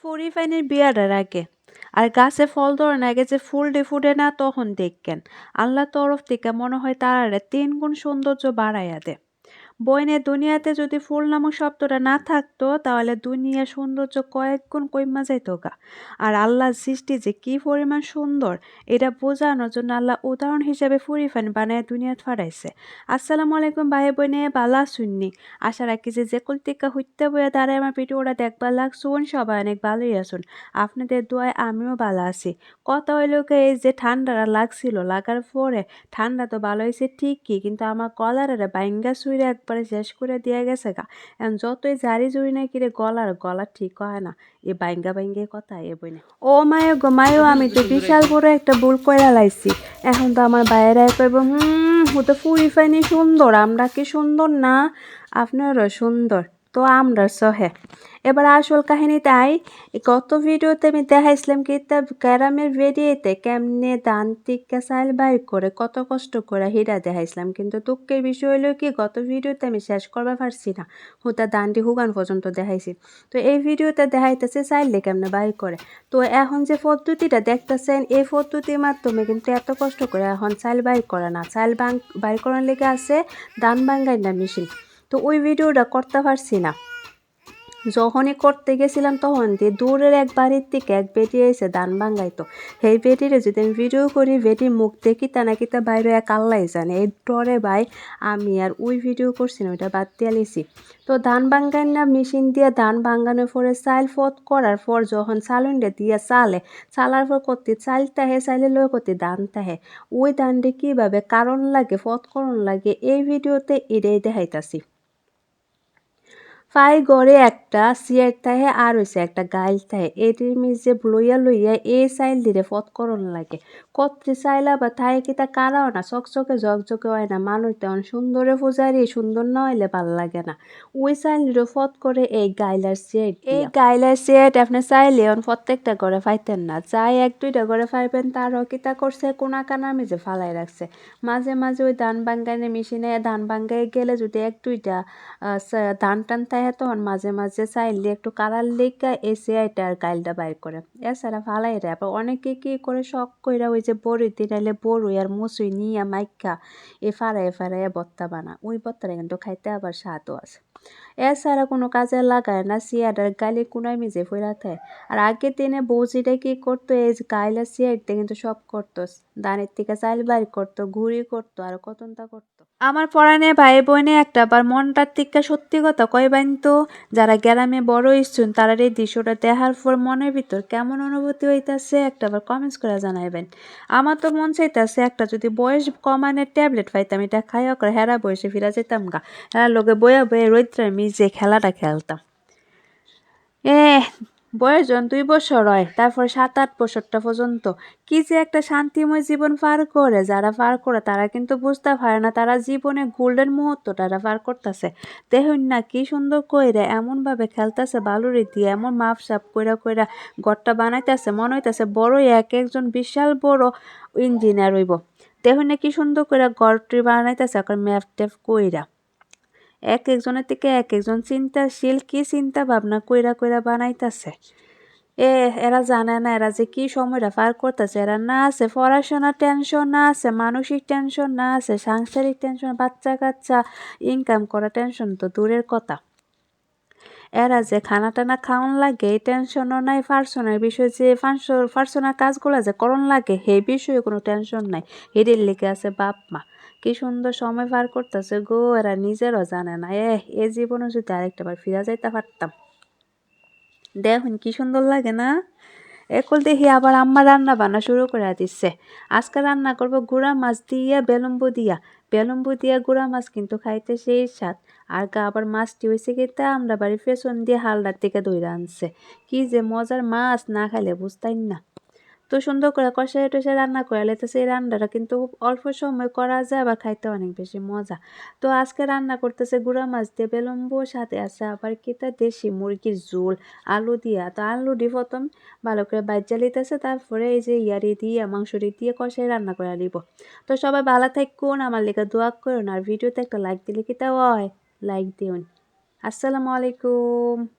ফুরি ফাইনের বিয়াটার আগে। আর গাছে ফল ধরে আগে যে ফুল ডে ফুটে না তখন দেখকেন। আল্লাহ তরফ থেকে মনে হয় তারারে তিন গুণ সৌন্দর্য বাড়াইয়া দেয়। বইনে দুনিয়াতে যদি ফুল নামক শব্দটা না থাকতো, তাহলে দুনিয়ার সৌন্দর্য কয়েক গুণ কইমা যাইতো গা। আর আল্লাহর সৃষ্টি যে কি পরিমাণ সুন্দর, এটা বোঝানোর জন্য আল্লাহ উদাহরণ হিসেবে ফুরিফান বানায় দুনিয়া ফাড়াইছে। আসসালামু আলাইকুম ভাই বোনে বালা শুননি আশা রাখি যে যে কলতিকা হইতে বইয়া দাঁড়ায় আমার ভিডিওটা দেখবার লাগছুন, সবাই অনেক ভালোই আসুন আপনাদের দোয়ায় আমিও ভালো আছি। কথা হইল এই যে ঠান্ডাটা লাগছিল, লাগার পরে ঠান্ডা তো ভালো হয়েছে ঠিকই, কিন্তু আমার গলার বাইঙ্গা শুইরে একবারে শেষ করে দিয়ে গেছে গা। এখন যতই জারি জুড়ি না কিরে, গলার গলা ঠিক হয় না। এ বাইঙ্গা বাইঙ্গে কথা, এ বই না ও মায়ো গো মায়ো, আমি তো বিশাল বড় একটা ভুল কইরা লাইছি। এখন তো আমার বাইরে কইব, হুম, ও তো ফুরি ফাইনি সুন্দর, আমরা কি সুন্দর না? আপনারও সুন্দর। তো আমরা সহে। এবার আসল কাহিনী তাই গত ভিডিওতে আমি দেখাইছিলাম কি তা ক্যারামের ভেরিয়েতে কেমনে দান টিকা সাইল বাইর করে কত কষ্ট করে হিরা দেখাইছিলাম। কিন্তু দুঃখের বিষয় হলো কি, গত ভিডিওতে আমি শেষ করবার পারছি না। হুতা দানটি হুগান পর্যন্ত দেখাইছি। তো এই ভিডিওতে দেখাইতেছে চাইলে কেমনে বাইর করে। তো এখন যে পদ্ধতিটা দেখতেছেন, এই পদ্ধতির মাধ্যমে কিন্তু এত কষ্ট করে এখন চাইল বাইর করে না। চাইল বাইর করার লেগে আছে দান বাঙ্গাই না মেশিন। তো ওই ভিডিওটা করতে পারছি না। যখনই করতে গেছিলাম তখন দিয়ে দূরের এক বাড়ির থেকে এক বেটি এসে দান ভাঙ্গাইতো সেই বেটিরে যদি আমি ভিডিও করি বেটির মুখ দেখি তা নাকি তা বাইরে এক আল্লাহ জানে। এই ডরে ভাই, আমি আর ওই ভিডিও করছি না, ওইটা বাদ দিয়ে লিছি। তো ধান ভাঙ্গাই না মেশিন দিয়ে ধান ভাঙ্গানোর পরে চাইল ফত করার পর যখন চালুনটা দিয়ে চালে, চালার পর করতে চাল তাহে চাইলে লয় করতে ধান তাহে ওই ধানটি কীভাবে কারণ লাগে, ফত করণ লাগে, এই ভিডিওতে এটাই দেখাইতাছি। ফাই গড়ে একটা, সিয়ার তাহে আর হইছে একটা, গাইল তাহে। এটির মিজে লইয়া লইয়া এ সাইল দিলে ফতকরণ লাগে। কত্রি চাইলা বা থাই কিতা কারাও না, চকচকে ঝকঝকে হয় না মানুষ তেমন সুন্দরে পূজারি সুন্দর না হইলে ভালো লাগে না। ওই সাইল দিলে ফত করে এই গাইলার সিয়ার এই গাইলার সিয়ার আপনি চাইলে প্রত্যেকটা ঘরে ফাইতেন না। যাই এক দুইটা ঘরে ফাইবেন, তারও কিতা করছে কোনা কানা মিজে ফালাই রাখছে। মাঝে মাঝে ওই ধান বাঙ্গাইনে মেশিনে ধান বাঙ্গাই গেলে যদি এক দুইটা ধান টান তাই তখন মাঝে মাঝে চাইলে একটু কালার লেখা এসে এটা আর গাইলটা বাইর করে। এছাড়া ফালাই রে, আবার অনেকে কি করে শখ কইরা ওই যে বড়ি দিনাইলে বড়ই আর মুসুই নিয়ে মাইকা এ ফাড়ায় ফাড়াইয়া বত্তা বানা ওই বত্তাটা কিন্তু খাইতে আবার স্বাদও আছে। এছাড়া কোনো কাজে লাগায় না সিয়াডার গালি কোনায় মিজে ফইরা থাকে আর আগের দিনে বৌজিটা কি করতো এই গাইলা সিয়াইতে কিন্তু সব করতো দানের থেকে চাইল বাড়ি করতো ঘুরি করতো আর কতনটা করতো আমার পড়ানে ভাই বোনে একটা বার মনটার থেকে সত্যি কথা কইবাইন তো যারা গ্রামে বড় ইচ্ছুন তারা এই দৃশ্যটা দেখার পর মনের ভিতর কেমন অনুভূতি হইতাছে একটা বার কমেন্টস করে জানাইবেন আমার তো মন চাইতাছে একটা যদি বয়স কমানের ট্যাবলেট পাইতাম এটা খাইয়া করে হেরা বয়সে ফিরা যেতাম গা হেরা লোকে বয়া বয়ে রৈত্রের মিজে খেলাটা খেলতাম। এ বয়স যখন দুই বছর হয়, তারপর সাত, আট বছরটা পর্যন্ত কি যে একটা শান্তিময় জীবন পার করে, যারা পার করে তারা কিন্তু বুঝতে পারে না, তারা জীবনে গোল্ডেন মুহূর্ত তারা পার করতেছে। দেখুন না, কি সুন্দর কইরা এমনভাবে খেলতেছে, বালুরি দিয়ে এমন মাপ সাপ কইরা কইরা ঘরটা বানাইতেছে, মনে হইতেছে বড়ই এক একজন বিশাল বড় ইঞ্জিনিয়ার হইব। দেখুন না কি সুন্দর কইরা ঘরটি বানাইতেছে এখন ম্যাপ ট্যাপ কইরা। এক একজনের থেকে এক একজন চিন্তাশীল কি চিন্তা ভাবনা কইরা কইরা বানাইতেছে। এ, এরা জানে না, এরা যে কি সময়টা পার করতেছে। এরা না আছে, পড়াশোনার টেনশন না আছে, মানসিক টেনশন না আছে, সাংসারিক টেনশন বাচ্চা কাচ্চা ইনকাম করা টেনশন তো দূরের কথা। এরা যে খানা টানা খাওয়ান লাগে, এই টেনশনও নাই পার্সোনাল বিষয়ে যে পার্সোনাল কাজগুলো যে করণ লাগে, সেই বিষয়ে কোনো টেনশন নাই। হেডির লেগে আছে বাপ মা। কি সুন্দর সময় পার করতেছে গো, এরা নিজেরও জানে না। এ এ জীবনে যদি আরেকটা বার ফিরা যাইতে পারতাম। দেখুন কি সুন্দর লাগে না? একল দেখি আবার আম্মা রান্না বান্না শুরু করে দিচ্ছে আজকে রান্না করব গুড়া মাছ দিয়া বেলম্বু দিয়া। বেলম্বু দিয়া গুড়া মাছ কিন্তু খাইতে সেই স্বাদ। আর গা আবার মাছটি হয়েছে তা আমরা বাড়ির পেছন দিয়ে হালদার থেকে দইরা আনছে। কি যে মজার মাছ না খাইলে বুঝতাই না। তো সুন্দর করে কষাই টষাই রান্না করে তো সেই রান্নাটা, কিন্তু অল্প সময় করা যায় বা খাইতে অনেক বেশি মজা। তো আজকে রান্না করতেছে গুঁড়া মাছ দিয়ে বেলম্বু সাথে আছে আবার কিতা দেশি মুরগির ঝোল, আলু দিয়া। তো আলু দিয়ে প্রথম ভালো করে বাজ্যা লিতেছে তারপরে এই যে ইয়ারি দিয়ে, মাংসটি দিয়ে কষাই রান্না করে দিব তো সবাই ভালো থাকুন, আমার লেগে দোয়া করুন, আর ভিডিওতে একটা লাইক দিলে কি কিতা হয়? লাইক দিউন। আসসালামু আলাইকুম।